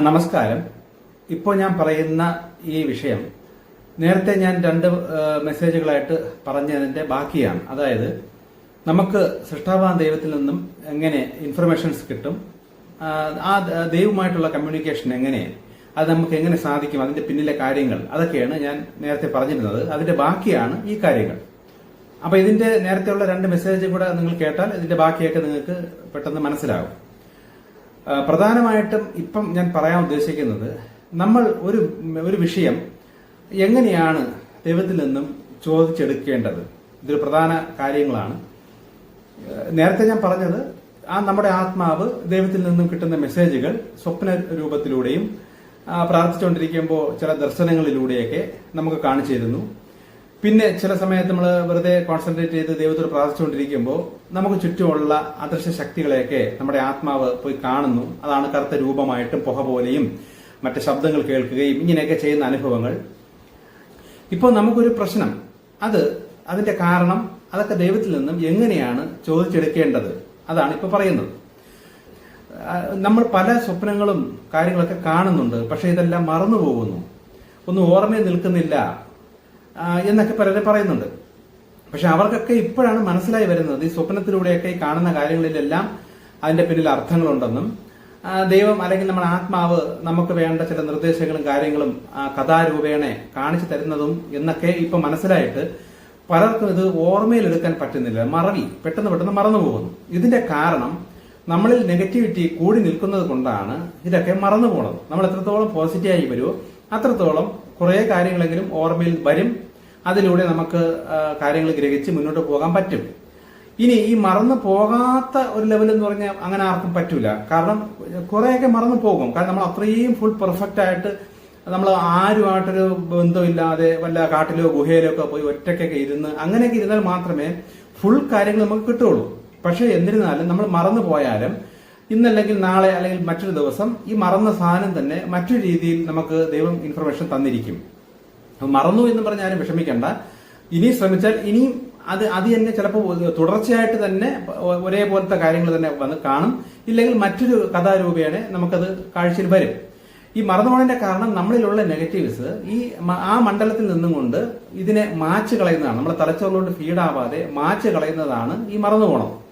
നമസ്കാരം. ഇപ്പോൾ ഞാൻ പറയുന്ന ഈ വിഷയം നേരത്തെ ഞാൻ രണ്ട് മെസ്സേജുകളായിട്ട് പറഞ്ഞതിന്റെ ബാക്കിയാണ്. അതായത് നമുക്ക് സൃഷ്ടാവാൻ ദൈവത്തിൽ നിന്നും എങ്ങനെ ഇൻഫർമേഷൻസ് കിട്ടും ആ, ദൈവമായിട്ടുള്ള കമ്മ്യൂണിക്കേഷൻ എങ്ങനെ അത് നമുക്ക് എങ്ങനെ സാധിക്കും അതിന്റെ പിന്നിലെ കാര്യങ്ങൾ അതൊക്കെയാണ് ഞാൻ നേരത്തെ പറഞ്ഞിരുന്നത്. അതിന്റെ ബാക്കിയാണ് ഈ കാര്യങ്ങൾ. അപ്പൊ ഇതിന്റെ നേരത്തെയുള്ള രണ്ട് മെസ്സേജ് കൂടെ നിങ്ങൾ കേട്ടാൽ ഇതിന്റെ ബാക്കിയൊക്കെ നിങ്ങൾക്ക് പെട്ടെന്ന് മനസ്സിലാവും. ആ, പ്രധാനമായിട്ടും ഇപ്പം ഞാൻ പറയാൻ ഉദ്ദേശിക്കുന്നത് നമ്മൾ ഒരു ഒരു വിഷയം എങ്ങനെയാണ് ദൈവത്തിൽ നിന്നും ചോദിച്ചെടുക്കേണ്ടത്? ഇതൊരു പ്രധാന കാര്യങ്ങളാണ്. നേരത്തെ ഞാൻ പറഞ്ഞത് ആ നമ്മുടെ ആത്മാവ് ദൈവത്തിൽ നിന്നും കിട്ടുന്ന മെസ്സേജുകൾ സ്വപ്ന രൂപത്തിലൂടെയും പ്രാർത്ഥിച്ചുകൊണ്ടിരിക്കുമ്പോൾ ചില ദർശനങ്ങളിലൂടെയൊക്കെ നമുക്ക് കാണിച്ചു തരുന്നു. പിന്നെ ചില സമയത്ത് നമ്മൾ വെറുതെ കോൺസെൻട്രേറ്റ് ചെയ്ത് ദൈവത്തോട് പ്രാർത്ഥിച്ചുകൊണ്ടിരിക്കുമ്പോൾ നമുക്ക് ചുറ്റുമുള്ള അദൃശ്യ ശക്തികളെയൊക്കെ നമ്മുടെ ആത്മാവ് പോയി കാണുന്നു. അതാണ് കറുത്ത രൂപമായിട്ടും പുക പോലെയും മറ്റ് ശബ്ദങ്ങൾ കേൾക്കുകയും ഇങ്ങനെയൊക്കെ ചെയ്യുന്ന അനുഭവങ്ങൾ. ഇപ്പോൾ നമുക്കൊരു പ്രശ്നം. അത് അതിന്റെ കാരണം അതൊക്കെ ദൈവത്തിൽ നിന്നും എങ്ങനെയാണ് ചോദിച്ചെടുക്കേണ്ടത്? അതാണ് ഇപ്പൊ പറയുന്നത്. നമ്മൾ പല സ്വപ്നങ്ങളും കാര്യങ്ങളൊക്കെ കാണുന്നുണ്ട് പക്ഷെ ഇതെല്ലാം മറന്നു പോകുന്നു ഒന്നും ഓർമ്മയിൽ നിൽക്കുന്നില്ല. എന്നൊക്കെ പലരും പറയുന്നുണ്ട്. പക്ഷെ അവർക്കൊക്കെ ഇപ്പോഴാണ് മനസ്സിലായി വരുന്നത് ഈ സ്വപ്നത്തിലൂടെയൊക്കെ ഈ കാണുന്ന കാര്യങ്ങളിലെല്ലാം അതിന്റെ പിന്നിൽ അർത്ഥങ്ങളുണ്ടെന്നും ദൈവം അല്ലെങ്കിൽ നമ്മുടെ ആത്മാവ് നമുക്ക് വേണ്ട ചില നിർദ്ദേശങ്ങളും കാര്യങ്ങളും കഥാരൂപേണ കാണിച്ചു തരുന്നതും എന്നൊക്കെ ഇപ്പൊ മനസ്സിലായിട്ട് പലർക്കും ഇത് ഓർമ്മയിലെടുക്കാൻ പറ്റുന്നില്ല. മറവി പെട്ടെന്ന് പെട്ടെന്ന് മറന്നു പോകുന്നു. ഇതിന്റെ കാരണം നമ്മളിൽ നെഗറ്റിവിറ്റി കൂടി നിൽക്കുന്നത് കൊണ്ടാണ് ഇതൊക്കെ മറന്നു പോണത്. നമ്മൾ എത്രത്തോളം പോസിറ്റീവായി വരുമോ അത്രത്തോളം കുറേ കാര്യങ്ങളെങ്കിലും ഓർമ്മയിൽ വരും അതിലൂടെ നമുക്ക് കാര്യങ്ങൾ ഗ്രഹിച്ച് മുന്നോട്ട് പോകാൻ പറ്റും. ഇനി ഈ മറന്നു പോകാത്ത ഒരു ലെവൽ എന്ന് പറഞ്ഞാൽ അങ്ങനെ ആർക്കും പറ്റൂല. കാരണം കുറെയൊക്കെ മറന്നു പോകും. കാരണം നമ്മൾ അത്രയും ഫുൾ പെർഫെക്റ്റ് ആയിട്ട് നമ്മൾ ആരുമായിട്ടൊരു ബന്ധമില്ലാതെ വല്ല കാട്ടിലോ ഗുഹയിലോ ഒക്കെ പോയി ഒറ്റയ്ക്കൊക്കെ ഇരുന്ന് അങ്ങനെയൊക്കെ ഇരുന്നാൽ മാത്രമേ ഫുൾ കാര്യങ്ങൾ നമുക്ക് കിട്ടുള്ളൂ പക്ഷേ എന്നിരുന്നാലും നമ്മൾ മറന്നു പോയാലും ഇന്നല്ലെങ്കിൽ നാളെ അല്ലെങ്കിൽ മറ്റൊരു ദിവസം ഈ മറന്ന സാധനം തന്നെ മറ്റൊരു രീതിയിൽ നമുക്ക് ദൈവം ഇൻഫർമേഷൻ തന്നിരിക്കും. മറന്നു എന്ന് പറഞ്ഞാലും വിഷമിക്കണ്ട. ഇനി ശ്രമിച്ചാൽ ഇനിയും അത് അത് തന്നെ ചിലപ്പോൾ തുടർച്ചയായിട്ട് തന്നെ ഒരേപോലത്തെ കാര്യങ്ങൾ തന്നെ വന്ന് കാണും. ഇല്ലെങ്കിൽ മറ്റൊരു കഥാരൂപേണ നമുക്കത് കാഴ്ചയിൽ വരും. ഈ മറന്നുപോണതിന്റെ കാരണം നമ്മളിലുള്ള നെഗറ്റീവ്സ് ഈ ആ മണ്ഡലത്തിൽ നിന്നും കൊണ്ട് ഇതിനെ മാച്ച് കളയുന്നതാണ്. നമ്മുടെ തലച്ചോറിലോട്ട് ഫീഡാവാതെ മാച്ച് കളയുന്നതാണ് ഈ മറന്നുപോണം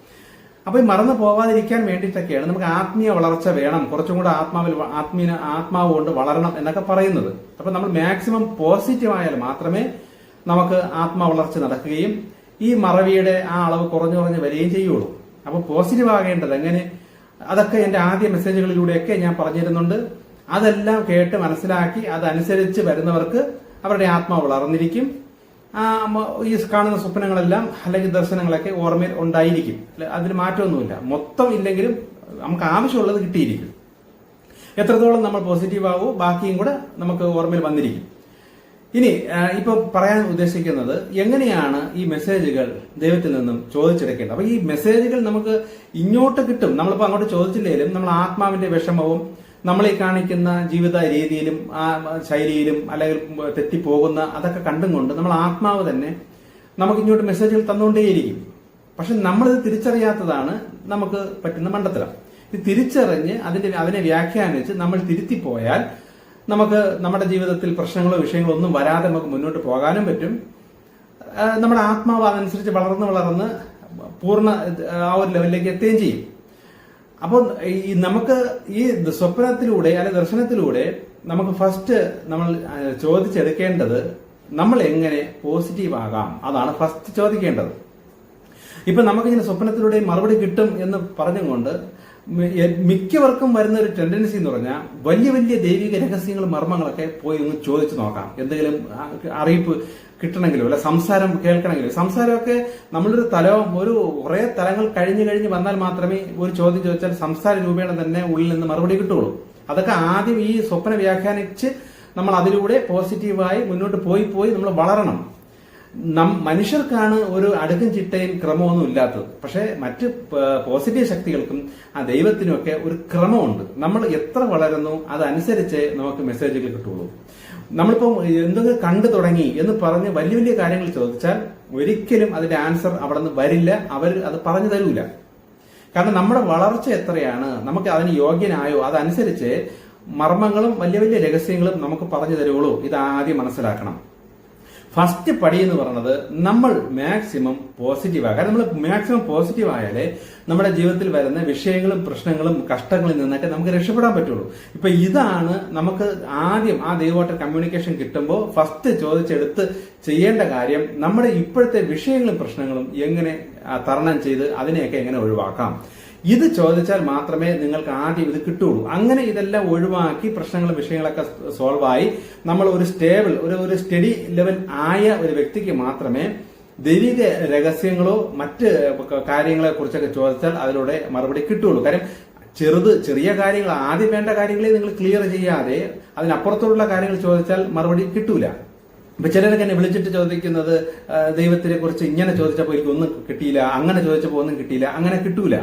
അപ്പൊ ഈ മറന്നു പോവാതിരിക്കാൻ വേണ്ടിയിട്ടൊക്കെയാണ് നമുക്ക് ആത്മീയ വളർച്ച വേണം. കുറച്ചും കൂടെ ആത്മാവിൽ ആത്മീയ ആത്മാവ് കൊണ്ട് വളരണം എന്നൊക്കെ പറയുന്നത്. അപ്പൊ നമ്മൾ മാക്സിമം പോസിറ്റീവ് ആയാൽ മാത്രമേ നമുക്ക് ആത്മ വളർച്ച നടക്കുകയും ഈ മറവിയുടെ ആ അളവ് കുറഞ്ഞു കുറഞ്ഞു വരികയും ചെയ്യുള്ളൂ. അപ്പൊ പോസിറ്റീവ് ആകേണ്ടത് എങ്ങനെ? അതൊക്കെ എന്റെ ആദ്യ മെസ്സേജുകളിലൂടെയൊക്കെ ഞാൻ പറഞ്ഞിരുന്നുണ്ട്. അതെല്ലാം കേട്ട് മനസ്സിലാക്കി അതനുസരിച്ച് വരുന്നവർക്ക് അവരുടെ ആത്മാവ് വളർന്നിരിക്കും. ഈ കാണുന്ന സ്വപ്നങ്ങളെല്ലാം അല്ലെങ്കിൽ ദർശനങ്ങളൊക്കെ ഓർമ്മയിൽ ഉണ്ടായിരിക്കും. അതിന് മാറ്റമൊന്നുമില്ല. മൊത്തം ഇല്ലെങ്കിലും നമുക്ക് ആവശ്യമുള്ളത് കിട്ടിയിരിക്കും. എത്രത്തോളം നമ്മൾ പോസിറ്റീവ് ആവോ ബാക്കിയും കൂടെ നമുക്ക് ഓർമ്മയിൽ വന്നിരിക്കും. ഇനി ഇപ്പൊ പറയാൻ ഉദ്ദേശിക്കുന്നത് എങ്ങനെയാണ് ഈ മെസ്സേജുകൾ ദൈവത്തിൽ നിന്നും ചോദിച്ചെടുക്കേണ്ടത്? അപ്പൊ ഈ മെസ്സേജുകൾ നമുക്ക് ഇങ്ങോട്ട് കിട്ടും. നമ്മളിപ്പോ അങ്ങോട്ട് ചോദിച്ചില്ലെങ്കിലും നമ്മൾ ആത്മാവിന്റെ വിഷമവും നമ്മൾ ഈ കാണിക്കുന്ന ജീവിത രീതിയിലും ആ ശൈലിയിലും അല്ലെങ്കിൽ തെറ്റിപ്പോകുന്ന അതൊക്കെ കണ്ടും കൊണ്ട് നമ്മൾ ആത്മാവ് തന്നെ നമുക്ക് ഇങ്ങോട്ട് മെസ്സേജുകൾ തന്നുകൊണ്ടേയിരിക്കും പക്ഷെ നമ്മളിത് തിരിച്ചറിയാത്തതാണ് നമുക്ക് പറ്റുന്ന മണ്ടത്തരം. ഇത് തിരിച്ചറിഞ്ഞ് അതിന്റെ അതിനെ വ്യാഖ്യാനിച്ച് നമ്മൾ തിരുത്തിപ്പോയാൽ നമുക്ക് നമ്മുടെ ജീവിതത്തിൽ പ്രശ്നങ്ങളോ വിഷയങ്ങളോ ഒന്നും വരാതെ നമുക്ക് മുന്നോട്ട് പോകാനും പറ്റും. നമ്മുടെ ആത്മാവ് അതനുസരിച്ച് വളർന്ന് വളർന്ന് പൂർണ ആ ഒരു ലെവലിലേക്ക് എത്തുകയും ചെയ്യും. അപ്പോൾ ഈ നമുക്ക് ഈ സ്വപ്നത്തിലൂടെ അല്ലെ ദർശനത്തിലൂടെ നമുക്ക് ഫസ്റ്റ് നമ്മൾ ചോദിച്ചെടുക്കേണ്ടത് നമ്മൾ എങ്ങനെ പോസിറ്റീവ് ആകാം? അതാണ് ഫസ്റ്റ് ചോദിക്കേണ്ടത്. ഇപ്പൊ നമുക്കിങ്ങനെ സ്വപ്നത്തിലൂടെ മറുപടി കിട്ടും എന്ന് പറഞ്ഞുകൊണ്ട് മിക്കവർക്കും വരുന്ന ഒരു ടെൻഡൻസി എന്ന് പറഞ്ഞാൽ വലിയ വലിയ ദൈവിക രഹസ്യങ്ങൾ മർമ്മങ്ങളൊക്കെ പോയി ഒന്ന് ചോദിച്ചു നോക്കാം. എന്തെങ്കിലും അറിയിപ്പ് കിട്ടണമെങ്കിലോ അല്ല സംസാരം കേൾക്കണമെങ്കിലോ. സംസാരമൊക്കെ നമ്മളൊരു തലവും ഒരു കുറെ തലങ്ങൾ കഴിഞ്ഞു കഴിഞ്ഞ് വന്നാൽ മാത്രമേ ഒരു ചോദ്യം ചോദിച്ചാൽ സംസാര രൂപേണ തന്നെ ഉള്ളിൽ നിന്ന് മറുപടി കിട്ടുള്ളൂ അതൊക്കെ ആദ്യം ഈ സ്വപ്ന വ്യാഖ്യാനിച്ച് നമ്മൾ അതിലൂടെ പോസിറ്റീവായി മുന്നോട്ട് പോയി പോയി നമ്മൾ വളരണം. നം മനുഷ്യർക്കാണ് ഒരു അടുക്കും ചിട്ടയും ക്രമമൊന്നും ഇല്ലാത്തത്. പക്ഷേ മറ്റ് പോസിറ്റീവ് ശക്തികൾക്കും ആ ദൈവത്തിനുമൊക്കെ ഒരു ക്രമമുണ്ട്. നമ്മൾ എത്ര വളരുന്നു അതനുസരിച്ച് നമുക്ക് മെസ്സേജുകൾ കിട്ടുള്ളൂ നമ്മളിപ്പം എന്തെങ്കിലും കണ്ടു തുടങ്ങി എന്ന് പറഞ്ഞ് വലിയ വലിയ കാര്യങ്ങൾ ചോദിച്ചാൽ ഒരിക്കലും അതിന്റെ ആൻസർ അവിടെ നിന്ന് വരില്ല. അവർ അത് പറഞ്ഞു തരൂല. കാരണം നമ്മുടെ വളർച്ച എത്രയാണ് നമുക്ക് അതിന് യോഗ്യനായോ അതനുസരിച്ച് മർമ്മങ്ങളും വലിയ വലിയ രഹസ്യങ്ങളും നമുക്ക് പറഞ്ഞു തരുള്ളൂ ഇത് ആദ്യം മനസ്സിലാക്കണം. ഫസ്റ്റ് പടി എന്ന് പറയുന്നത് നമ്മൾ മാക്സിമം പോസിറ്റീവ് ആകാം. നമ്മൾ മാക്സിമം പോസിറ്റീവ് ആയാലേ നമ്മുടെ ജീവിതത്തിൽ വരുന്ന വിഷയങ്ങളും പ്രശ്നങ്ങളും കഷ്ടങ്ങളിൽ നിന്നൊക്കെ നമുക്ക് രക്ഷപ്പെടാൻ പറ്റുള്ളൂ. ഇപ്പൊ ഇതാണ് നമുക്ക് ആദ്യം ആ ദൈവമായിട്ട് കമ്മ്യൂണിക്കേഷൻ കിട്ടുമ്പോൾ ഫസ്റ്റ് ചോദിച്ചെടുത്ത് ചെയ്യേണ്ട കാര്യം നമ്മുടെ ഇപ്പോഴത്തെ വിഷയങ്ങളും പ്രശ്നങ്ങളും എങ്ങനെ തരണം ചെയ്ത് അതിനെയൊക്കെ എങ്ങനെ ഒഴിവാക്കാം. ഇത് ചോദിച്ചാൽ മാത്രമേ നിങ്ങൾക്ക് ആദ്യം ഇത് കിട്ടുള്ളൂ. അങ്ങനെ ഇതെല്ലാം ഒഴിവാക്കി പ്രശ്നങ്ങളും വിഷയങ്ങളൊക്കെ സോൾവ് ആയി. നമ്മൾ ഒരു സ്റ്റേബിൾ ഒരു ഒരു സ്റ്റഡി ലെവൽ ആയ ഒരു വ്യക്തിക്ക് മാത്രമേ ദൈവിക രഹസ്യങ്ങളോ മറ്റ് കാര്യങ്ങളെ കുറിച്ചൊക്കെ ചോദിച്ചാൽ അതിലൂടെ മറുപടി കിട്ടുള്ളൂ. കാര്യം ചെറുത് ചെറിയ കാര്യങ്ങൾ ആദ്യം വേണ്ട കാര്യങ്ങളെ നിങ്ങൾ ക്ലിയർ ചെയ്യാതെ അതിനപ്പുറത്തുള്ള കാര്യങ്ങൾ ചോദിച്ചാൽ മറുപടി കിട്ടൂല. ഇപ്പൊ ചിലരൊക്കെ എന്നെ വിളിച്ചിട്ട് ചോദിക്കുന്നത് ദൈവത്തിനെ കുറിച്ച് ഇങ്ങനെ ചോദിച്ചപ്പോൾ എനിക്കൊന്നും കിട്ടിയില്ല അങ്ങനെ ചോദിച്ചപ്പോൾ ഒന്നും കിട്ടിയില്ല അങ്ങനെ കിട്ടൂല.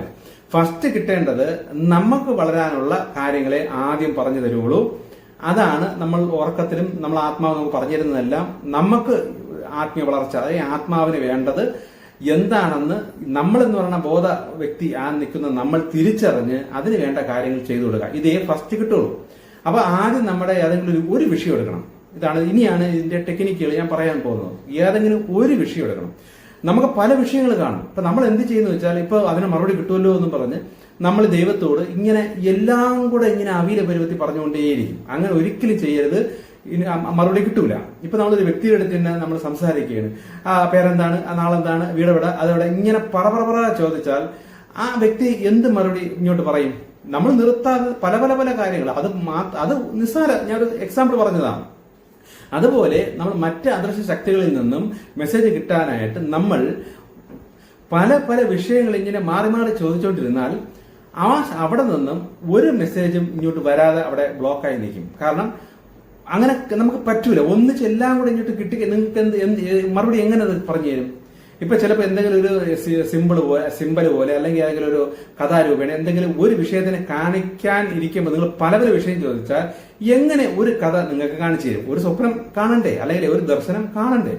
ഫസ്റ്റ് കിട്ടേണ്ടത് നമുക്ക് വളരാനുള്ള കാര്യങ്ങളെ ആദ്യം പറഞ്ഞു തരുള്ളൂ അതാണ് നമ്മൾ ഉറക്കത്തിലും നമ്മൾ ആത്മാവ് നമുക്ക് പറഞ്ഞു തരുന്നതെല്ലാം നമുക്ക് ആത്മീയ വളർച്ച അതായത് ആത്മാവിന് വേണ്ടത് എന്താണെന്ന് നമ്മൾ എന്ന് പറയുന്ന ബോധ വ്യക്തി ആ നിൽക്കുന്ന നമ്മൾ തിരിച്ചറിഞ്ഞ് അതിന് വേണ്ട കാര്യങ്ങൾ ചെയ്തു കൊടുക്കുക. ഇതേ ഫസ്റ്റ് കിട്ടുള്ളൂ. അപ്പൊ ആദ്യം നമ്മുടെ ഏതെങ്കിലും ഒരു- ഒരു വിഷയം എടുക്കണം. ഇതാണ് ഇനിയാണ് ഇതിന്റെ ടെക്നിക്കുകൾ ഞാൻ പറയാൻ പോകുന്നത്. ഏതെങ്കിലും ഒരു വിഷയം എടുക്കണം. നമുക്ക് പല വിഷയങ്ങൾ കാണും. ഇപ്പൊ നമ്മൾ എന്ത് ചെയ്യുന്നു വെച്ചാൽ ഇപ്പൊ അതിന് മറുപടി കിട്ടുമല്ലോ എന്ന് പറഞ്ഞ് നമ്മൾ ദൈവത്തോട് ഇങ്ങനെ എല്ലാം കൂടെ ഇങ്ങനെ അവീല പരുവത്തി പറഞ്ഞുകൊണ്ടേയിരിക്കും. അങ്ങനെ ഒരിക്കലും ചെയ്യരുത്. ഇനി മറുപടി കിട്ടൂല. ഇപ്പൊ നമ്മളൊരു വ്യക്തിയുടെ അടുത്ത് തന്നെ നമ്മൾ സംസാരിക്കുകയാണ്. ആ പേരെന്താണ്? ആ നാളെന്താണ്? വീടെവിടെ? അതെവിടെ? ഇങ്ങനെ പറ പറ ചോദിച്ചാൽ ആ വ്യക്തി എന്ത് മറുപടി ഇങ്ങോട്ട് പറയും? നമ്മൾ നിർത്താതെ പല പല പല കാര്യങ്ങൾ. അത് മാ- അത് നിസ്സാര. ഞാനൊരു എക്സാമ്പിൾ പറഞ്ഞതാണ്. അതുപോലെ നമ്മൾ മറ്റ് അദൃശ്യ ശക്തികളിൽ നിന്നും മെസ്സേജ് കിട്ടാനായിട്ട് നമ്മൾ പല പല വിഷയങ്ങൾ ഇങ്ങനെ മാറി മാറി ചോദിച്ചുകൊണ്ടിരുന്നാൽ ആ അവിടെ നിന്നും ഒരു മെസ്സേജും ഇങ്ങോട്ട് വരാതെ അവിടെ ബ്ലോക്കായി നിൽക്കും. കാരണം അങ്ങനെ നമുക്ക് പറ്റൂല. ഒന്നിച്ച് എല്ലാം കൂടെ ഇങ്ങോട്ട് കിട്ടി നിങ്ങൾക്ക് എന്ത് എന്ത് മറുപടി എങ്ങനെ പറഞ്ഞു തരും? ഇപ്പൊ ചിലപ്പോൾ എന്തെങ്കിലും ഒരു സിമ്പിൾ പോലെ സിമ്പൽ പോലെ അല്ലെങ്കിൽ ഏതെങ്കിലും ഒരു കഥാരൂപേണ എന്തെങ്കിലും ഒരു വിഷയത്തിനെ കാണിക്കാൻ ഇരിക്കുമ്പോൾ നിങ്ങൾ പല പല വിഷയം ചോദിച്ചാൽ എങ്ങനെ ഒരു കഥ നിങ്ങൾക്ക് കാണിച്ചു തരും? ഒരു സ്വപ്നം കാണണ്ടേ? അല്ലെങ്കിൽ ഒരു ദർശനം കാണണ്ടേ?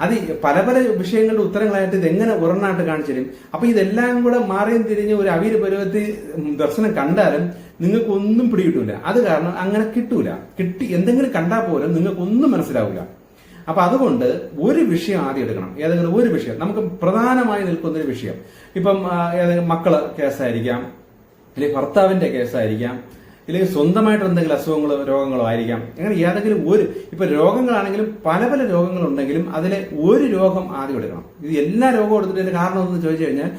അത് പല പല വിഷയങ്ങളുടെ ഉത്തരങ്ങളായിട്ട് ഇത് എങ്ങനെ ഒരെണ്ണായിട്ട് കാണിച്ചു തരും? അപ്പൊ ഇതെല്ലാം കൂടെ മാറിയും തിരിഞ്ഞ് ഒരു അവിര് പരുവത്തിൽ ദർശനം കണ്ടാലും നിങ്ങൾക്ക് ഒന്നും പിടികിട്ടൂല. അത് കാരണം അങ്ങനെ കിട്ടൂല. കിട്ടി എന്തെങ്കിലും കണ്ടാൽ പോലും നിങ്ങൾക്ക് ഒന്നും മനസ്സിലാവില്ല അപ്പൊ അതുകൊണ്ട് ഒരു വിഷയം ആദ്യം എടുക്കണം. ഏതെങ്കിലും ഒരു വിഷയം. നമുക്ക് പ്രധാനമായി നിൽക്കുന്ന ഒരു വിഷയം. ഇപ്പം മക്കൾ കേസായിരിക്കാം അല്ലെങ്കിൽ ഭർത്താവിന്റെ കേസായിരിക്കാം അല്ലെങ്കിൽ സ്വന്തമായിട്ട് എന്തെങ്കിലും അസുഖങ്ങളോ രോഗങ്ങളോ ആയിരിക്കാം. അങ്ങനെ ഏതെങ്കിലും ഒരു ഇപ്പൊ രോഗങ്ങളാണെങ്കിലും പല പല രോഗങ്ങളുണ്ടെങ്കിലും അതിലെ ഒരു രോഗം ആദ്യം എടുക്കണം. ഇത് എല്ലാ രോഗവും എടുത്തിട്ട് കാരണം എന്ന് ചോദിച്ചു കഴിഞ്ഞാൽ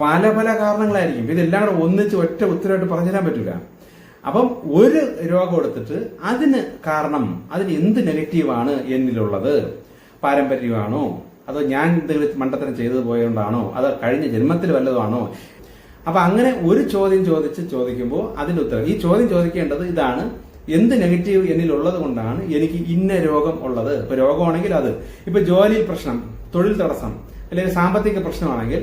പല പല കാരണങ്ങളായിരിക്കും. ഇതെല്ലാം കൂടെ ഒന്നിച്ച് ഒറ്റ ഉത്തരമായിട്ട് പറഞ്ഞു തരാൻ പറ്റില്ല അപ്പം ഒരു രോഗം എടുത്തിട്ട് അതിന് കാരണം അതിന് എന്ത് നെഗറ്റീവാണ് എന്നിലുള്ളത്? പാരമ്പര്യമാണോ? അതോ ഞാൻ എന്തെങ്കിലും മണ്ടത്തരം ചെയ്തത് പോയതുകൊണ്ടാണോ? അതോ കഴിഞ്ഞ ജന്മത്തിൽ വല്ലതുമാണോ? അപ്പൊ അങ്ങനെ ഒരു ചോദ്യം ചോദിച്ച് ചോദിക്കുമ്പോൾ അതിന്റെ ഉത്തരം ഈ ചോദ്യം ചോദിക്കേണ്ടത് ഇതാണ്. എന്ത് നെഗറ്റീവ് എന്നിലുള്ളത് കൊണ്ടാണ് എനിക്ക് ഇന്ന രോഗം ഉള്ളത്? ഇപ്പൊ രോഗമാണെങ്കിൽ അത്. ഇപ്പൊ ജോലിയിൽ പ്രശ്നം തൊഴിൽ തടസ്സം അല്ലെങ്കിൽ സാമ്പത്തിക പ്രശ്നമാണെങ്കിൽ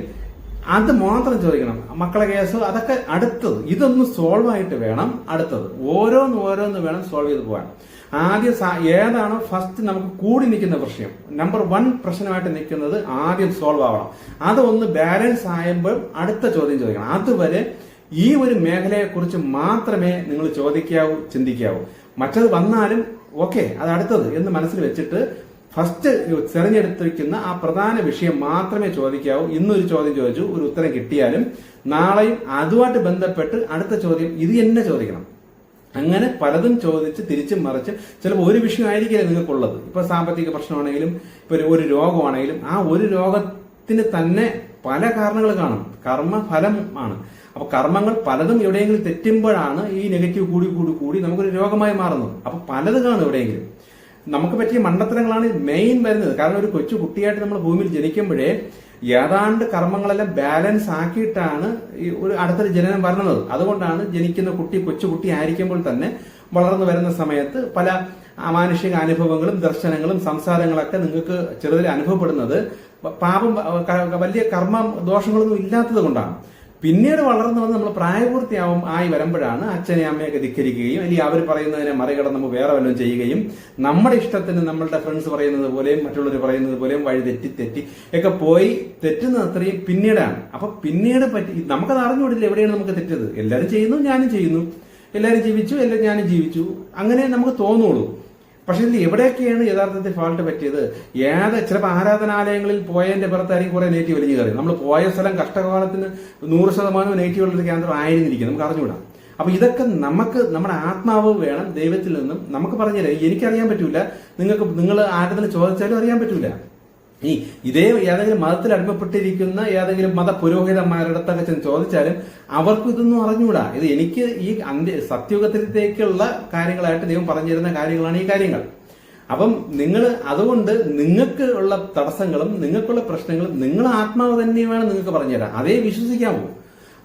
അത് മാത്രം ചോദിക്കണം. മക്കളെ കേസ് അതൊക്കെ അടുത്തത്. ഇതൊന്ന് സോൾവ് ആയിട്ട് വേണം അടുത്തത്. ഓരോന്ന് ഓരോന്ന് വേണം സോൾവ് ചെയ്ത് പോകാൻ. ആദ്യം ഏതാണ് ഫസ്റ്റ് നമുക്ക് കൂടി നിൽക്കുന്ന പ്രശ്നം? നമ്പർ വൺ പ്രശ്നമായിട്ട് നിൽക്കുന്നത് ആദ്യം സോൾവ് ആവണം. അതൊന്ന് ബാലൻസ് ആയുമ്പോൾ അടുത്ത ചോദ്യം ചോദിക്കണം. അതുവരെ ഈ ഒരു മേഖലയെ കുറിച്ച് മാത്രമേ നിങ്ങൾ ചോദിക്കാവൂ ചിന്തിക്കാവൂ. മറ്റത് വന്നാലും ഓക്കെ അത് അടുത്തത് എന്ന് മനസ്സിൽ വെച്ചിട്ട് ഫസ്റ്റ് തെരഞ്ഞെടുത്തിരിക്കുന്ന ആ പ്രധാന വിഷയം മാത്രമേ ചോദിക്കാവൂ. ഇന്നൊരു ചോദ്യം ചോദിച്ചു ഒരു ഉത്തരം കിട്ടിയാലും നാളെയും അതുമായിട്ട് ബന്ധപ്പെട്ട് അടുത്ത ചോദ്യം ഇത് തന്നെ ചോദിക്കണം. അങ്ങനെ പലതും ചോദിച്ച് തിരിച്ചും മറിച്ച് ചിലപ്പോൾ ഒരു വിഷയമായിരിക്കില്ല നിങ്ങൾക്കുള്ളത്. ഇപ്പൊ സാമ്പത്തിക പ്രശ്നമാണെങ്കിലും ഇപ്പൊ ഒരു- രോഗമാണെങ്കിലും ആ ഒരു രോഗത്തിന് തന്നെ പല കാരണങ്ങൾ കാണും. കർമ്മ ഫലമാണ് അപ്പൊ കർമ്മങ്ങൾ പലതും എവിടെയെങ്കിലും തെറ്റുമ്പോഴാണ് ഈ നെഗറ്റീവ് കൂടി കൂടി കൂടി നമുക്കൊരു രോഗമായി മാറുന്നത്. അപ്പൊ പലത് കാണും എവിടെയെങ്കിലും. നമുക്ക് പറ്റിയ മണ്ടത്തരങ്ങളാണ് മെയിൻ വരുന്നത്. കാരണം ഒരു കൊച്ചു കുട്ടിയായിട്ട് നമ്മൾ ഭൂമിയിൽ ജനിക്കുമ്പോഴേ ഏതാണ്ട് കർമ്മങ്ങളെല്ലാം ബാലൻസ് ആക്കിയിട്ടാണ് ഈ ഒരു അടുത്തൊരു ജനനം വരുന്നത്. അതുകൊണ്ടാണ് ജനിക്കുന്ന കുട്ടി കൊച്ചു കുട്ടി ആയിരിക്കുമ്പോൾ തന്നെ വളർന്നു വരുന്ന സമയത്ത് പല അമാനുഷിക അനുഭവങ്ങളും ദർശനങ്ങളും സംസാരങ്ങളൊക്കെ നിങ്ങൾക്ക് ചെറുതിൽ അനുഭവപ്പെടുന്നത്. പാപം വലിയ കർമ്മ ദോഷങ്ങളൊന്നും ഇല്ലാത്തത് കൊണ്ടാണ്. പിന്നീട് വളർന്നു വന്ന് നമ്മൾ പ്രായപൂർത്തിയാവും ആയി വരുമ്പോഴാണ് അച്ഛനെ അമ്മയൊക്കെ ധിക്കരിക്കുകയും അല്ലെങ്കിൽ അവർ പറയുന്നതിനെ മറികടന്ന് നമ്മൾ വേറെ വല്ലതും ചെയ്യുകയും നമ്മുടെ ഇഷ്ടത്തിന് നമ്മളുടെ ഫ്രണ്ട്സ് പറയുന്നത് പോലെയും മറ്റുള്ളവർ പറയുന്നത് പോലെയും വഴി തെറ്റി തെറ്റി ഒക്കെ പോയി തെറ്റുന്നത് അത്രയും പിന്നീടാണ്. അപ്പൊ പിന്നീട് പറ്റി നമുക്കത് അറിഞ്ഞുകൂടില്ല എവിടെയാണ് നമുക്ക് തെറ്റത്. എല്ലാവരും ചെയ്യുന്നു ഞാനും ചെയ്യുന്നു. എല്ലാവരും ജീവിച്ചു എല്ലാം ഞാനും ജീവിച്ചു. അങ്ങനെ നമുക്ക് തോന്നുള്ളൂ. പക്ഷെ ഇതിൽ എവിടെയൊക്കെയാണ് യഥാർത്ഥത്തിൽ ഫാൾട്ട് പറ്റിയത്? ഏത് ചിലപ്പോൾ ആരാധനാലയങ്ങളിൽ പോയതിന്റെ പുറത്തായിരിക്കും കുറെ നെഗറ്റീവ് വലിഞ്ഞു കയറി നമ്മൾ പോയ സ്ഥലം കഷ്ടകാലത്തിന് നൂറ് ശതമാനം നെഗറ്റീവ് ഉള്ള ഒരു കേന്ദ്രം ആയിരുന്നിരിക്കും. നമുക്ക് അറിഞ്ഞുകൂടാ. അപ്പൊ ഇതൊക്കെ നമുക്ക് നമ്മുടെ ആത്മാവ് വേണം ദൈവത്തിൽ നിന്നും. നമുക്ക് പറഞ്ഞുതരാം എനിക്കറിയാൻ പറ്റൂല. നിങ്ങൾക്ക് നിങ്ങൾ ആരുടെ ചോദിച്ചാലും അറിയാൻ പറ്റൂല. ഈ ഇതേ ഏതെങ്കിലും മതത്തിൽ അടിമപ്പെട്ടിരിക്കുന്ന ഏതെങ്കിലും മത പുരോഹിതന്മാരുടെ ചെന്ന് ചോദിച്ചാലും അവർക്കും ഇതൊന്നും അറിഞ്ഞൂടാ. ഇത് എനിക്ക് ഈ അന്ത്യ സത്യുഗത്തിലേക്കുള്ള കാര്യങ്ങളായിട്ട് ദൈവം പറഞ്ഞിരുന്ന കാര്യങ്ങളാണ് ഈ കാര്യങ്ങൾ. അപ്പം നിങ്ങൾ അതുകൊണ്ട് നിങ്ങൾക്ക് ഉള്ള തടസ്സങ്ങളും നിങ്ങൾക്കുള്ള പ്രശ്നങ്ങളും നിങ്ങൾ ആത്മാവ് തന്നെയാണ് നിങ്ങൾക്ക് പറഞ്ഞുതരാം അതേ വിശ്വസിക്കാമോ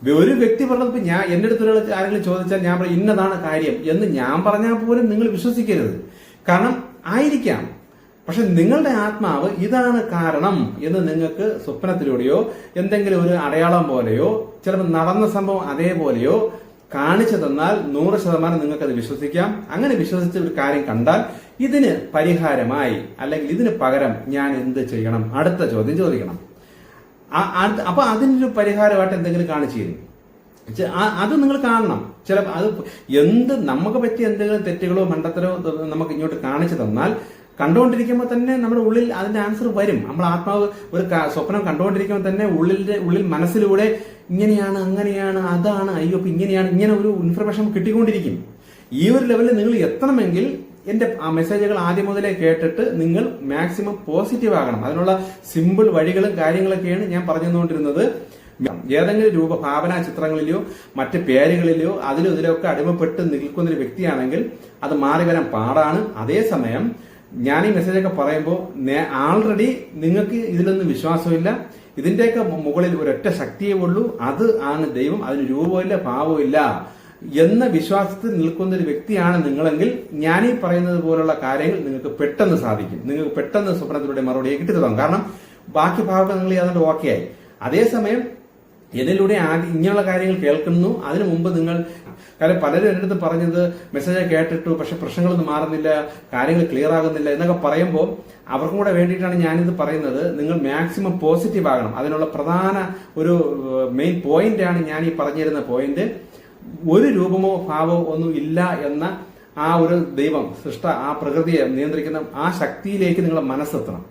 ഒരു വ്യക്തി പറഞ്ഞപ്പോൾ ഞാൻ എന്റെ അടുത്തുള്ള ആരെങ്കിലും ചോദിച്ചാൽ ഞാൻ പറയും ഇന്നതാണ് കാര്യം എന്ന് ഞാൻ പറഞ്ഞാൽ പോലും നിങ്ങൾ വിശ്വസിക്കരുത്. കാരണം ആയിരിക്കാം. പക്ഷെ നിങ്ങളുടെ ആത്മാവ് ഇതാണ് കാരണം എന്ന് നിങ്ങൾക്ക് സ്വപ്നത്തിലൂടെയോ എന്തെങ്കിലും ഒരു അടയാളം പോലെയോ ചിലപ്പോൾ നടന്ന സംഭവം അതേപോലെയോ കാണിച്ചു തന്നാൽ നൂറ് ശതമാനം നിങ്ങൾക്കത് വിശ്വസിക്കാം. അങ്ങനെ വിശ്വസിച്ച ഒരു കാര്യം കണ്ടാൽ ഇതിന് പരിഹാരമായി അല്ലെങ്കിൽ ഇതിന് പകരം ഞാൻ എന്ത് ചെയ്യണം? അടുത്ത ചോദ്യം ചോദിക്കണം. അപ്പൊ അതിനൊരു പരിഹാരമായിട്ട് എന്തെങ്കിലും കാണിച്ചു തരും. അത് നിങ്ങൾ കാണണം. ചില അത് എന്ത് നമുക്ക് പറ്റിയ എന്തെങ്കിലും തെറ്റുകളോ മണ്ടത്തരോ നമുക്ക് ഇങ്ങോട്ട് കാണിച്ചു തന്നാൽ കണ്ടുകൊണ്ടിരിക്കുമ്പോൾ തന്നെ നമ്മുടെ ഉള്ളിൽ അതിന്റെ ആൻസർ വരും. നമ്മൾ ആത്മാവ് ഒരു സ്വപ്നം കണ്ടുകൊണ്ടിരിക്കുമ്പോൾ തന്നെ ഉള്ളിന്റെ ഉള്ളിൽ മനസ്സിലൂടെ ഇങ്ങനെയാണ് അങ്ങനെയാണ് അതാണ് അയ്യോ ഇങ്ങനെയാണ് ഇങ്ങനെ ഒരു ഇൻഫർമേഷൻ കിട്ടിക്കൊണ്ടിരിക്കും. ഈ ഒരു ലെവലിൽ നിങ്ങൾ എത്തണമെങ്കിൽ എന്റെ ആ മെസ്സേജുകൾ ആദ്യം മുതലേ കേട്ടിട്ട് നിങ്ങൾ മാക്സിമം പോസിറ്റീവ് ആകണം. അതിനുള്ള സിമ്പിൾ വഴികളും കാര്യങ്ങളൊക്കെയാണ് ഞാൻ പറഞ്ഞു തന്നുകൊണ്ടിരുന്നത് ഏതെങ്കിലും രൂപ ഭാവനാ ചിത്രങ്ങളിലെയോ മറ്റ് പേരുകളിലെയോ അതിലും ഇതിലൊക്കെ അടിമപ്പെട്ട് നിൽക്കുന്ന ഒരു വ്യക്തിയാണെങ്കിൽ അത് മാറി വരാൻ പാടാണ്. അതേസമയം ഞാൻ ഈ മെസ്സേജൊക്കെ പറയുമ്പോൾ ആൾറെഡി നിങ്ങൾക്ക് ഇതിലൊന്നും വിശ്വാസമില്ല. ഇതിന്റെയൊക്കെ മുകളിൽ ഒരൊറ്റ ശക്തിയേ ഉള്ളൂ. അത് ആണ് ദൈവം അതിന് രൂപമില്ല ഭാവമില്ല എന്ന വിശ്വാസത്തിൽ നിൽക്കുന്ന ഒരു വ്യക്തിയാണ് നിങ്ങളെങ്കിൽ ഞാൻ ഈ പറയുന്നത് പോലുള്ള കാര്യങ്ങൾ നിങ്ങൾക്ക് പെട്ടെന്ന് സാധിക്കും. നിങ്ങൾക്ക് പെട്ടെന്ന് സ്വപ്നത്തിലൂടെ മറുപടി കിട്ടി കാരണം ബാക്കി ഭാഗങ്ങൾ നിങ്ങൾ ഏതാണ്ട് ഓക്കെ ആയി. അതേസമയം ഇതിലൂടെ ഇങ്ങനെയുള്ള കാര്യങ്ങൾ കേൾക്കുന്നു. അതിനു മുമ്പ് നിങ്ങൾ കാര്യം പലരും എന്റെ അടുത്ത് പറഞ്ഞത് മെസ്സേജ് കേട്ടിട്ടു പക്ഷെ പ്രശ്നങ്ങളൊന്നും മാറുന്നില്ല കാര്യങ്ങൾ ക്ലിയർ ആകുന്നില്ല എന്നൊക്കെ പറയുമ്പോൾ അവർക്കും കൂടെ വേണ്ടിയിട്ടാണ് ഞാനിത് പറയുന്നത്. നിങ്ങൾ മാക്സിമം പോസിറ്റീവ് ആകണം. അതിനുള്ള പ്രധാന ഒരു മെയിൻ പോയിന്റ് ആണ് ഞാൻ ഈ പറഞ്ഞിരുന്ന പോയിന്റ് ഒരു രൂപമോ ഭാവമോ ഒന്നും ഇല്ല എന്ന ആ ഒരു ദൈവം സൃഷ്ട ആ പ്രകൃതിയെ നിയന്ത്രിക്കുന്ന ആ ശക്തിയിലേക്ക് നിങ്ങളെ മനസ്സെത്തണം.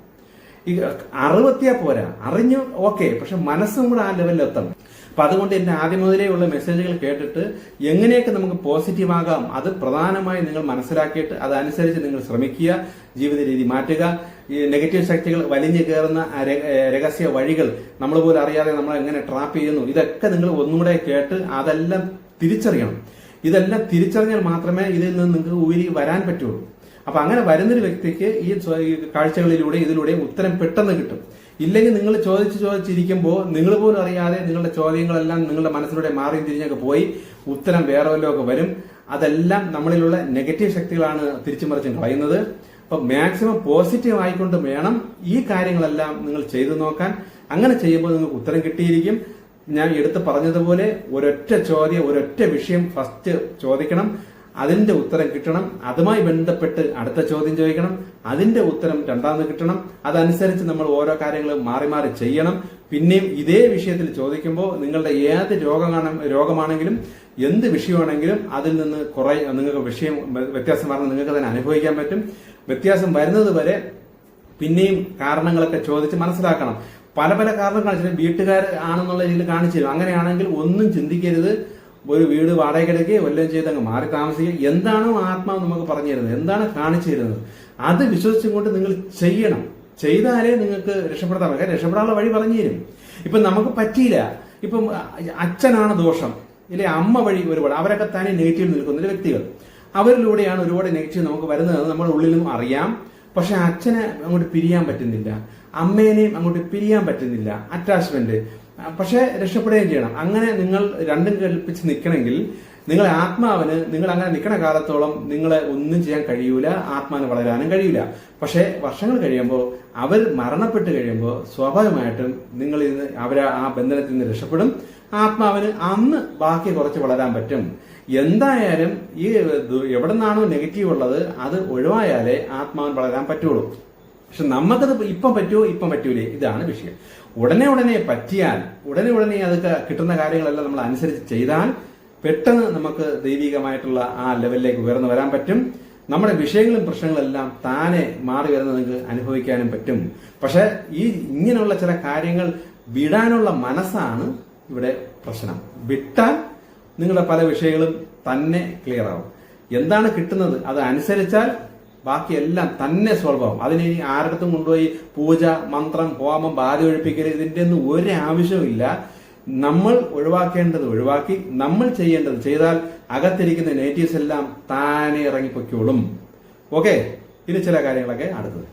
ഈ അറിവെത്തിയാ പോരാ. അറിഞ്ഞു ഓക്കെ പക്ഷെ മനസ്സും കൂടെ ആ ലെവലിൽ എത്തണം. അപ്പൊ അതുകൊണ്ട് എന്റെ ആദ്യം മുതലേ ഉള്ള മെസ്സേജുകൾ കേട്ടിട്ട് എങ്ങനെയൊക്കെ നമുക്ക് പോസിറ്റീവ് ആകാം അത് പ്രധാനമായി നിങ്ങൾ മനസ്സിലാക്കിയിട്ട് അതനുസരിച്ച് നിങ്ങൾ ശ്രമിക്കുക ജീവിത രീതി മാറ്റുക. ഈ നെഗറ്റീവ് ശക്തികൾ വലിഞ്ഞു കയറുന്ന രഹസ്യ വഴികൾ നമ്മൾ പോലും അറിയാതെ നമ്മൾ എങ്ങനെ ട്രാപ്പ് ചെയ്യുന്നു ഇതൊക്കെ നിങ്ങൾ ഒന്നുകൂടെ കേട്ട് അതെല്ലാം തിരിച്ചറിയണം. ഇതെല്ലാം തിരിച്ചറിഞ്ഞാൽ മാത്രമേ ഇതിൽ നിന്ന് നിങ്ങൾക്ക് ഉയരി വരാൻ പറ്റുള്ളൂ. അപ്പൊ അങ്ങനെ വരുന്നൊരു വ്യക്തിക്ക് ഈ കാഴ്ചകളിലൂടെ ഇതിലൂടെ ഉത്തരം പെട്ടെന്ന് കിട്ടും. ഇല്ലെങ്കിൽ നിങ്ങൾ ചോദിച്ച് ചോദിച്ചിരിക്കുമ്പോൾ നിങ്ങൾ പോലും അറിയാതെ നിങ്ങളുടെ ചോദ്യങ്ങളെല്ലാം നിങ്ങളുടെ മനസ്സിലൂടെ മാറി തിരിഞ്ഞൊക്കെ പോയി ഉത്തരം വേറെ വല്ലതും വരും. അതെല്ലാം നമ്മളിലുള്ള നെഗറ്റീവ് ശക്തികളാണ് തിരിച്ചു മറിച്ച് കളയുന്നത്. അപ്പൊ മാക്സിമം പോസിറ്റീവ് ആയിക്കൊണ്ട് വേണം ഈ കാര്യങ്ങളെല്ലാം നിങ്ങൾ ചെയ്തു നോക്കാൻ. അങ്ങനെ ചെയ്യുമ്പോൾ നിങ്ങൾക്ക് ഉത്തരം കിട്ടിയിരിക്കും. ഞാൻ എടുത്ത് പറഞ്ഞതുപോലെ ഒരൊറ്റ ചോദ്യം ഒരൊറ്റ വിഷയം ഫസ്റ്റ് ചോദിക്കണം. അതിന്റെ ഉത്തരം കിട്ടണം. അതുമായി ബന്ധപ്പെട്ട് അടുത്ത ചോദ്യം ചോദിക്കണം. അതിന്റെ ഉത്തരം രണ്ടാമത് കിട്ടണം. അതനുസരിച്ച് നമ്മൾ ഓരോ കാര്യങ്ങളും മാറി മാറി ചെയ്യണം. പിന്നെയും ഇതേ വിഷയത്തിൽ ചോദിക്കുമ്പോൾ നിങ്ങളുടെ ഏത് രോഗമാണ് രോഗമാണെങ്കിലും എന്ത് വിഷയമാണെങ്കിലും അതിൽ നിന്ന് കുറെ നിങ്ങൾക്ക് വിഷയം വ്യത്യാസം പറഞ്ഞ് നിങ്ങൾക്ക് തന്നെ അനുഭവിക്കാൻ പറ്റും. വ്യത്യാസം വരുന്നത് വരെ പിന്നെയും കാരണങ്ങളൊക്കെ ചോദിച്ച് മനസ്സിലാക്കണം. പല പല കാരണങ്ങൾ കാണിച്ചു വീട്ടുകാർ ആണെന്നുള്ള രീതിയിൽ കാണിച്ചു അങ്ങനെയാണെങ്കിൽ ഒന്നും ചിന്തിക്കരുത്. ഒരു വീട് വാടകയ്ക്കെടുക്കുക വല്ലതും ചെയ്ത് അങ്ങ് മാറി താമസിക്കുക എന്താണോ ആത്മാവ് നമുക്ക് പറഞ്ഞു തരുന്നത്? എന്താണ് കാണിച്ചു തരുന്നത്? അത് വിശ്വസിച്ചുകൊണ്ട് നിങ്ങൾ ചെയ്യണം. ചെയ്താലേ നിങ്ങൾക്ക് രക്ഷപ്പെടുത്താൻ പറ്റും. രക്ഷപ്പെടാനുള്ള വഴി പറഞ്ഞു തരും. ഇപ്പൊ നമുക്ക് പറ്റിയില്ല. ഇപ്പം അച്ഛനാണ് ദോഷം. ഇല്ലെ അമ്മ വഴി ഒരുപാട്. അവരൊക്കെ തന്നെ നെഗറ്റീവ് നിൽക്കുന്ന വ്യക്തികൾ. അവരിലൂടെയാണ് ഒരുപാട് നെഗറ്റീവ് നമുക്ക് വരുന്നത്. നമ്മുടെ ഉള്ളിലും അറിയാം. പക്ഷെ അച്ഛനെ അങ്ങോട്ട് പിരിയാൻ പറ്റുന്നില്ല. അമ്മേനെയും അങ്ങോട്ട് പിരിയാൻ പറ്റുന്നില്ല. അറ്റാച്ച്മെന്റ്. പക്ഷെ രക്ഷപ്പെടുകയും ചെയ്യണം. അങ്ങനെ നിങ്ങൾ രണ്ടും കൽപ്പിച്ച് നിൽക്കണമെങ്കിൽ നിങ്ങളെ ആത്മാവിന് നിങ്ങൾ അങ്ങനെ നിൽക്കണ കാലത്തോളം നിങ്ങളെ ഒന്നും ചെയ്യാൻ കഴിയൂല ആത്മാവിന് വളരാനും കഴിയൂല. പക്ഷേ വർഷങ്ങൾ കഴിയുമ്പോൾ അവർ മരണപ്പെട്ട് കഴിയുമ്പോൾ സ്വാഭാവികമായിട്ടും നിങ്ങൾ ഇന്ന് അവരെ ആ ബന്ധനത്തിൽ നിന്ന് രക്ഷപ്പെടും. ആത്മാവിന് അന്ന് ബാക്കി കുറച്ച് വളരാൻ പറ്റും. എന്തായാലും ഈ എവിടെ നിന്നാണോ നെഗറ്റീവ് ഉള്ളത് അത് ഒഴിവായാലേ ആത്മാവിന് വളരാൻ പറ്റുള്ളൂ. പക്ഷെ നമുക്കത് ഇപ്പം പറ്റുമോ ഇപ്പം പറ്റൂലേ? ഇതാണ് വിഷയം. ഉടനെ ഉടനെ പറ്റിയാൽ ഉടനെ ഉടനെ അത് കിട്ടുന്ന കാര്യങ്ങളെല്ലാം നമ്മൾ അനുസരിച്ച് ചെയ്താൽ പെട്ടെന്ന് നമുക്ക് ദൈവികമായിട്ടുള്ള ആ ലെവലിലേക്ക് ഉയർന്നു വരാൻ പറ്റും. നമ്മുടെ വിഷയങ്ങളും പ്രശ്നങ്ങളെല്ലാം താനെ മാറി വരുന്നത് നിങ്ങൾക്ക് അനുഭവിക്കാനും പറ്റും. പക്ഷെ ഈ ഇങ്ങനെയുള്ള ചില കാര്യങ്ങൾ വിടാനുള്ള മനസ്സാണ് ഇവിടെ പ്രശ്നം. വിട്ടാൽ നിങ്ങളുടെ പല വിഷയങ്ങളും തന്നെ ക്ലിയർ ആവും. എന്താണ് കിട്ടുന്നത്? അത് അനുസരിച്ചാൽ ബാക്കിയെല്ലാം തന്നെ സോൾവ് ആവും. അതിന് ഇനി ആരുടെ കൊണ്ടുപോയി പൂജ മന്ത്രം ഹോമം ബാധ ഒഴിപ്പിക്കൽ ഇതിന്റെ ഒന്നും ഒരു ആവശ്യമില്ല നമ്മൾ ഒഴിവാക്കേണ്ടത് ഒഴിവാക്കി നമ്മൾ ചെയ്യേണ്ടത് ചെയ്താൽ അകത്തിരിക്കുന്ന നെഗറ്റീവ്സ് എല്ലാം താനെ ഇറങ്ങിപ്പൊക്കോളും ഓക്കെ ഇനി ചില കാര്യങ്ങളൊക്കെ അടുത്തത്.